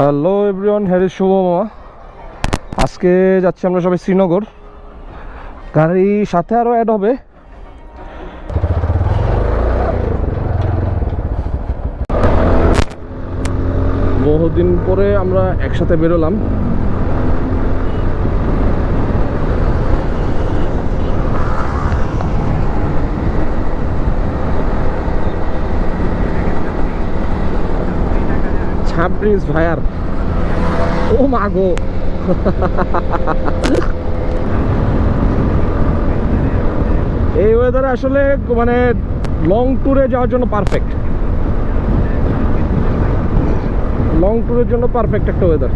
Hello everyone Harry শুভ মামা আজকে যাচ্ছি আমরা সবাই শ্রীনগর। গাড়ি সাথে আরও অ্যাড হবে। বহুদিন পরে আমরা একসাথে বেরোলাম। ছাব্বিশ ভায়ার ও মা গো। এই ওয়েদার আসলে মানে লং ট্যুরে যাওয়ার জন্য পারফেক্ট লং ট্যুরের জন্য পারফেক্ট একটা ওয়েদার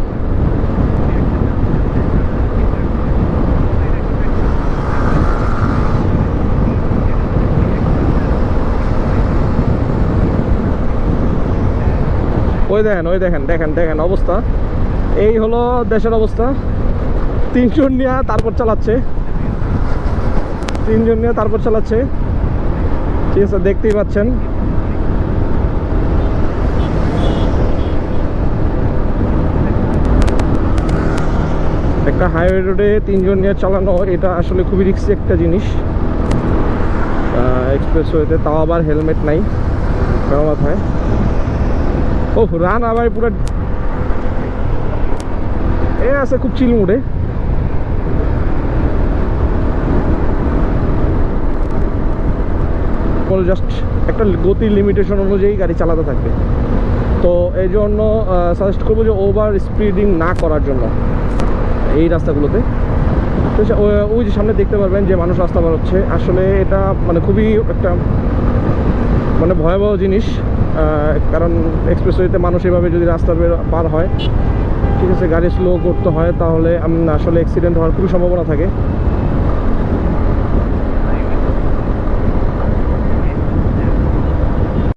ওই দেখেন ওই দেখেন দেখেন দেখেন অবস্থা। এই হলো দেশের অবস্থা। তিনজন নিয়ে তারপর চালাচ্ছে। তিনজন নিয়ে তারপর চালাচ্ছে। ঠিক আছে, দেখতেই পাচ্ছেন। একটা হাইওয়ে রোডে তিনজন নিয়ে চালানো, এটা আসলে খুবই রিস্কি একটা জিনিস। এক্সপ্রেসওয়েতে তাও আবার হেলমেট নাই। মাথায় ও রান আবার পুরো এ আছে খুব চিল মুডে জাস্ট একটা গতির লিমিটেশন অনুযায়ী গাড়ি চালাতে থাকবে। তো এই জন্য সাজেস্ট করব যে ওভার স্পিডিং না করার জন্য এই রাস্তাগুলোতে। তো ওই যে সামনে দেখতে পারবেন যে মানুষ রাস্তা পার হচ্ছে। আসলে এটা মানে খুবই একটা মানে ভয়াবহ জিনিস কারণ এক্সপ্রেসওয়েতে মানুষ এভাবে যদি রাস্তা পার হয়, ঠিক আছে গাড়ি স্লো করতে হয়, তাহলে আসলে অ্যাক্সিডেন্ট হওয়ার খুবই সম্ভাবনা থাকে।